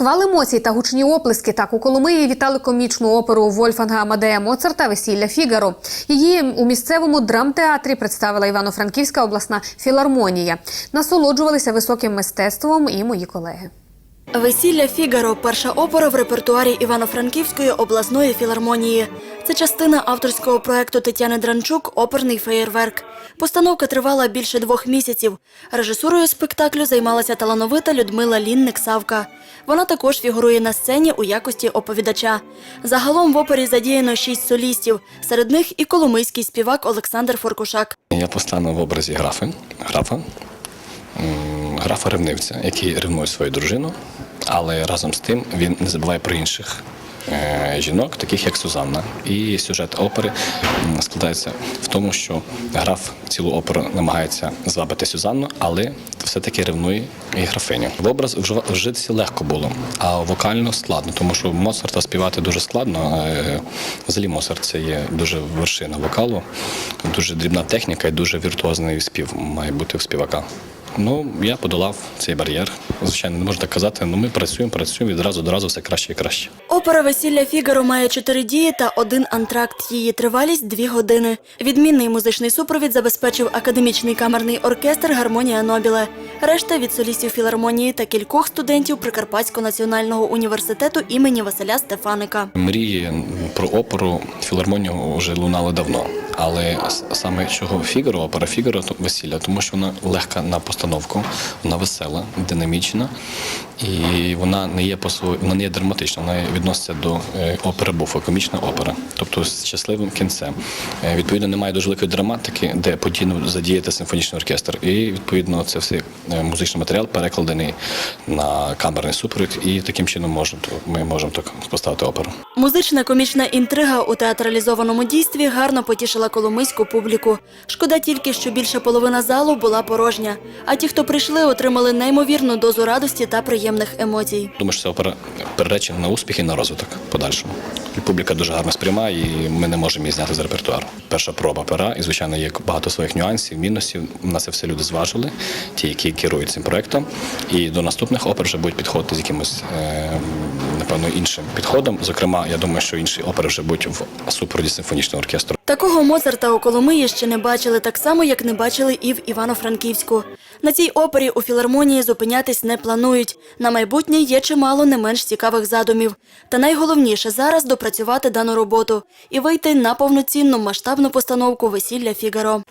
Шквал емоцій та гучні оплески так у Коломиї вітали комічну оперу Вольфанга Амадея Моцарта Весілля Фігаро. Її у місцевому драмтеатрі представила Івано-Франківська обласна філармонія. Насолоджувалися високим мистецтвом і мої колеги. Весілля Фігаро перша опера в репертуарі Івано-Франківської обласної філармонії. Це частина авторського проекту Тетяни Дранчук Оперний феєрверк. Постановка тривала більше двох місяців. Режисурою спектаклю займалася талановита Людмила Лінник-Савка. Вона також фігурує на сцені у якості оповідача. Загалом в опері задіяно шість солістів. Серед них і коломийський співак Олександр Форкушак. Я постану в образі графи, графа, графа ревнивця, який ревнує свою дружину, але разом з тим він не забуває про інших жінок, таких як Сузанна. І сюжет опери складається в тому, що граф цілу оперу намагається звабити Сюзанну, але все-таки ревнує і графиню. В образ вжитися легко було, а вокально складно, тому що Моцарта співати дуже складно. Е, Взагалі Моцарт це є дуже вершина вокалу, дуже дрібна техніка і дуже віртуозний спів має бути в співака. Ну, я подолав цей бар'єр. Звичайно, не можна так казати, але ми працюємо, працюємо відразу до разу все краще і краще. Опера Весілля Фігаро має чотири дії та один антракт. Її тривалість дві години. Відмінний музичний супровід забезпечив академічний камерний оркестр Гармонія Нобіле. Решта від солістів філармонії та кількох студентів Прикарпатського національного університету імені Василя Стефаника. Мрії про оперу філармонію вже лунали давно. Але саме чого Фігаро, опера Фігаро весілля, тому що вона легка на постановку, вона весела, динамічна, і вона не є по вона не є драматична, вона відноситься до е, опери буфа, комічна опера, тобто з щасливим кінцем. Е, Відповідно, немає дуже великої драматики, де подійно задіяти симфонічний оркестр. І відповідно це все е, музичний матеріал перекладений на камерний супровід, і таким чином можемо ми можемо так поставити оперу. Музична комічна інтрига у театралізованому дійстві гарно потішила коломийську публіку. Шкода тільки, що більша половина залу була порожня. А ті, хто прийшли, отримали неймовірну дозу радості та приємних емоцій. Думаю, що ця опера переречена на успіх і на розвиток подальшому. І публіка дуже гарно сприймає, і ми не можемо її зняти з репертуару. Перша проба пера, і звичайно є багато своїх нюансів, мінусів. На це все люди зважили, ті, які керують цим проектом. І до наступних опер вже будуть підходити з якимось е, напевно іншим підходом. Зокрема, я думаю, що інші опери вже будуть в супроводі симфонічного оркестру. Такого Моцарта у Коломиї ще не бачили так само, як не бачили і в Івано-Франківську. На цій опері у філармонії зупинятись не планують. На майбутнє є чимало не менш цікавих задумів. Та найголовніше зараз допрацювати дану роботу і вийти на повноцінну масштабну постановку весілля Фігаро.